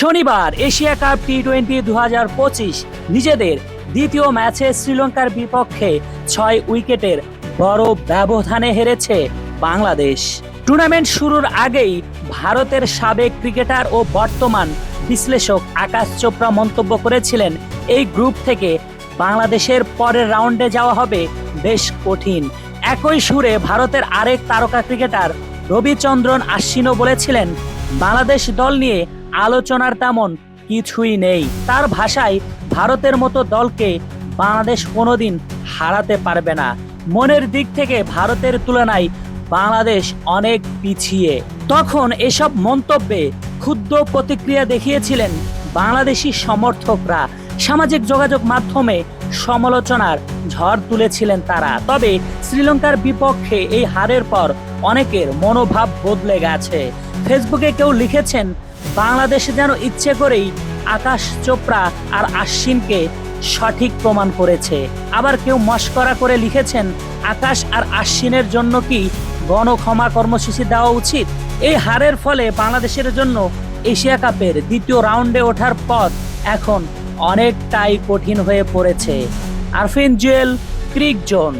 শনিবার Asia cup T twenty দু নিজেদের দ্বিতীয় ম্যাচে শ্রীলঙ্কার বিপক্ষে ছয় উইকেটের বড় ব্যবধানে হেরেছে বাংলাদেশ। টুর্নামেন্ট শুরুর আগেই ভারতের সাবেক ক্রিকেটার ও বর্তমান বিশ্লেষক আকাশ চোপড়া মন্তব্য করেছিলেন, এই গ্রুপ থেকে বাংলাদেশের পরের রাউন্ডে যাওয়া হবে বেশ কঠিন। একই সুরে ভারতের আরেক তারকা ক্রিকেটার রবিচন্দ্রন আশ্বিনও বলেছিলেন, বাংলাদেশ দল নিয়ে আলোচনার তেমন কিছুই নেই। তার ভাষায় ভারতের মতো দলকে বাংলাদেশ কোনোদিন হারাতে পারবে না। মনের দিক থেকে ভারতের তুলনায় বাংলাদেশ অনেক পিছিয়ে। তখন এসব মন্তব্যে ক্ষুদ্র প্রতিক্রিয়া দেখিয়েছিলেন বাংলাদেশি সমর্থকরা। সামাজিক যোগাযোগ মাধ্যমে সমালোচনার ঝড় তুলেছিলেন তারা। তবে শ্রীলঙ্কার বিপক্ষে এই হারের পর অনেকের মনোভাব বদলে গেছে। ফেসবুকে কেউ লিখেছেন বাংলাদেশ যেন ইচ্ছে করেই আকাশ চোপড়া আর আশ্বিনকে সঠিক প্রমাণ করেছে। আবার কেউ মস্করা করে লিখেছেন, আকাশ আর আশ্বিনের জন্য কি গণক্ষমা কর্মসূচি দেওয়া উচিত? এই হারের ফলে বাংলাদেশের জন্য এশিয়া কাপের দ্বিতীয় রাউন্ডে ওঠার পথ এখন অনেকটাই কঠিন হয়ে পড়েছে। আরফিন জুয়েল ক্রিক জোন